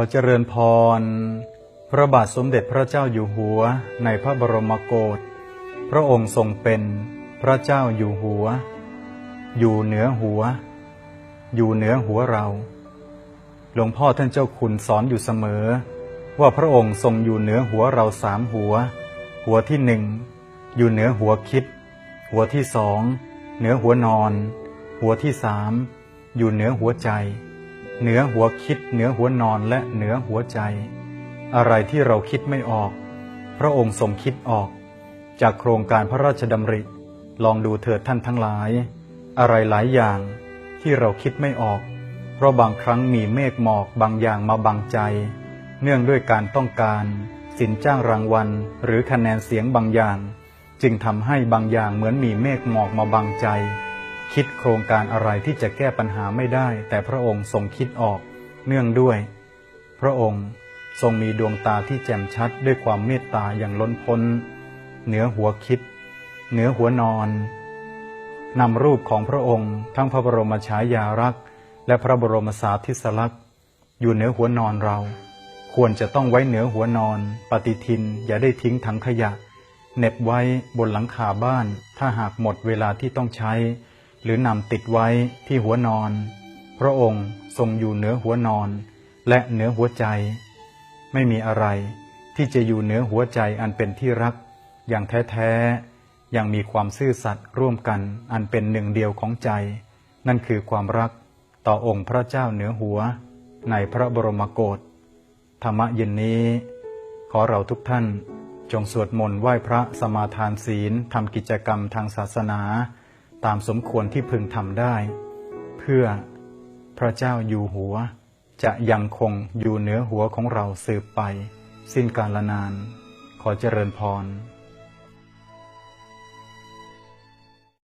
ขอเจริญพร พระบาทสมเด็จพระเจ้าอยู่หัวในพระบรมโกศ พระองค์ทรงเป็นพระเจ้าอยู่หัว อยู่เหนือหัว อยู่เหนือหัวเรา หลวงพ่อท่านเจ้าคุณสอนอยู่เสมอ ว่าพระองค์ทรงอยู่เหนือหัวเราสามหัว หัวที่หนึ่งอยู่เหนือหัวคิด หัวที่สองเหนือหัวนอน หัวที่สามอยู่เหนือหัวใจ เหนือหัวคิด เหนือหัวนอนและเหนือหัวใจ อะไรที่เราคิดไม่ออก พระองค์ทรงคิดออก จากโครงการพระราชดำริ ลองดูเถิดท่านทั้งหลาย อะไรหลายอย่างที่เราคิดไม่ออก เพราะบางครั้งมีเมฆหมอกบางอย่างมาบังใจ เนื่องด้วยการต้องการ สินจ้างรางวัล หรือคะแนนเสียงบางอย่าง จึงทำให้บางอย่างเหมือนมีเมฆหมอกมาบังใจ คิดโครงการอะไรที่จะแก้ปัญหาไม่ได้ แต่พระองค์ทรงคิดออก เนื่องด้วย พระองค์ทรงมีดวงตาที่แจ่มชัดด้วยความเมตตาอย่างล้นพ้น เหนือหัวคิด เหนือหัวนอนนำรูปของพระองค์ทั้งพระบรมฉายารักษ์ และพระบรมสาธิสลักษณ์อยู่เหนือหัวนอนเรา ควรจะต้องไว้เหนือหัวนอน ปฏิทินอย่าได้ทิ้งถังขยะเน็บไว้บนหลังคาบ้าน ถ้าหากหมดเวลาที่ต้องใช้ หรือนำติดไว้ที่หัวนอน พระองค์ทรงอยู่เหนือหัวนอนและเหนือหัวใจ ไม่มีอะไรที่จะอยู่เหนือหัวใจอันเป็นที่รัก อย่างแท้ๆยังมีความซื่อสัตย์ร่วมกันอันเป็นหนึ่งเดียวของใจ นั่นคือความรักต่อองค์พระเจ้าเหนือหัว ในพระบรมโกศธรรมะเย็นนี้ ขอเราทุกท่านจงสวดมนต์ไหว้พระสมาทานศีลทำกิจกรรมทางศาสนา ตามสมควรที่พึงทำได้ เพื่อพระเจ้าอยู่หัว จะยังคงอยู่เหนือหัวของเราสืบไป สิ้นกาลนาน ขอเจริญพร